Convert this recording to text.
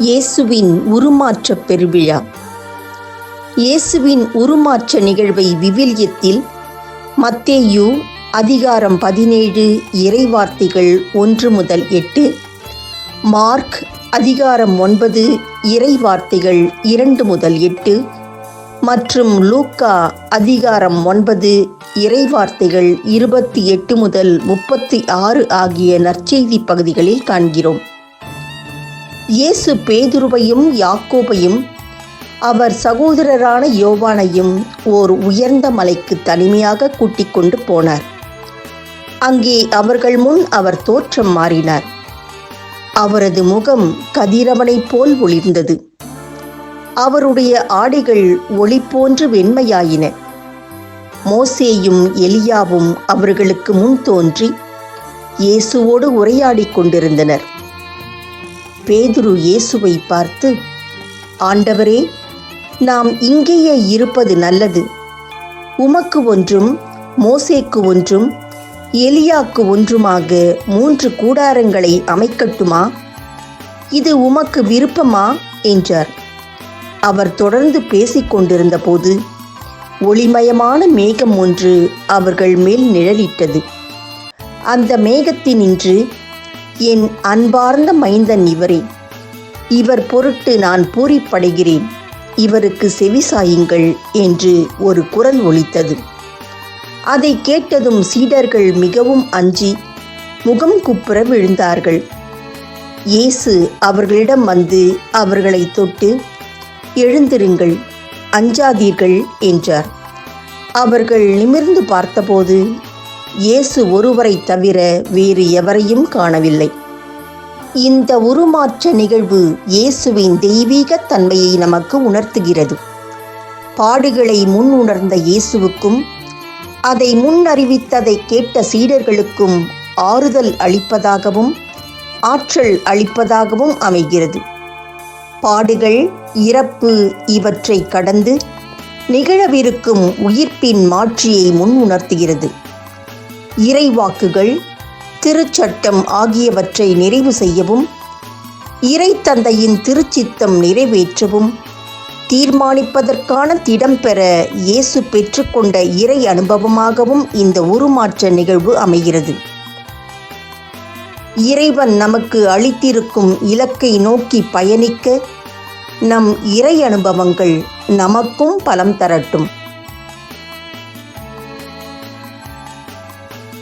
இயேசுவின் உருமாற்ற பெருவிழா. இயேசுவின் உருமாற்ற நிகழ்வை விவிலியத்தில் மத்தேயு அதிகாரம் பதினேழு இறைவார்த்தைகள் ஒன்று முதல் எட்டு மார்க் அதிகாரம் ஒன்பது இறைவார்த்தைகள் இரண்டு முதல் எட்டு மற்றும் லூக்கா அதிகாரம் ஒன்பது இறைவார்த்தைகள் இருபத்தி எட்டு முதல் முப்பத்தி ஆறு ஆகிய நற்செய்தி பகுதிகளில் காண்கிறோம். இயேசு பேதுருவையும் யாக்கோபையும் அவர் சகோதரரான யோவானையும் ஓர் உயர்ந்த மலைக்கு தனிமையாக கூட்டிக் கொண்டு போனார். அங்கே அவர்கள் முன் அவர் தோற்றம் மாறினார். அவரது முகம் கதிரவனைப் போல் ஒளிர்ந்தது. அவருடைய ஆடைகள் ஒளி போன்று வெண்மையாயின. மோசேயும் எலியாவும் அவர்களுக்கு முன் தோன்றி இயேசுவோடு உரையாடிக் கொண்டிருந்தனர். பேதுரு இயேசுவை பார்த்து ஆண்டவரே நாம் இங்கேயே இருப்பது நல்லது. உமக்கு ஒன்றும் மோசேக்கு ஒன்றும் எலியாக்கு ஒன்றுமாக மூன்று கூடாரங்களை அமைக்கட்டுமா? இது உமக்கு விருப்பமா? என்றார். அவர் தொடர்ந்து பேசிக்கொண்டிருந்த போது ஒளிமயமான மேகம் ஒன்று அவர்கள் மேல் நிழலிட்டது. அந்த மேகத்தினின்று என் அன்பார்ந்த மைந்தன் இவரே. இவர் பொருட்டு நான் பூரிப்படைகிறேன். இவருக்கு செவிசாயுங்கள் என்று ஒரு குரல் ஒலித்தது. அதை கேட்டதும் சீடர்கள் மிகவும் அஞ்சி முகம் குப்புற விழுந்தார்கள். இயேசு அவர்களிடம் வந்து அவர்களை தொட்டு எழுந்திருங்கள் அஞ்சாதீர்கள் என்றார். அவர்கள் நிமிர்ந்து பார்த்தபோது இயேசு ஒருவரை தவிர வேறு எவரையும் காணவில்லை. இந்த உருமாற்ற நிகழ்வு இயேசுவின் தெய்வீக தன்மையை நமக்கு உணர்த்துகிறது. பாடுகளை முன் உணர்ந்த இயேசுவுக்கும் அதை முன் அறிவித்ததை கேட்ட சீடர்களுக்கும் ஆறுதல் அளிப்பதாகவும் ஆற்றல் அளிப்பதாகவும் அமைகிறது. பாடுகள் இறப்பு இவற்றை கடந்து நிகழவிருக்கும் உயிர்ப்பின் மாட்சியை முன் உணர்த்துகிறது. இறைவாக்குகள் திருச்சட்டம் ஆகியவற்றை நிறைவு செய்யவும் இறைத்தந்தையின் திருச்சித்தம் நிறைவேற்றவும் தீர்மானிப்பதற்கான திடம் பெற இயேசு பெற்றுக்கொண்ட இறை அனுபவமாகவும் இந்த உருமாற்ற நிகழ்வு அமைகிறது. இறைவன் நமக்கு அளித்திருக்கும் இலக்கை நோக்கி பயணிக்க நம் இறை அனுபவங்கள் நமக்கும் பலம் தரட்டும்.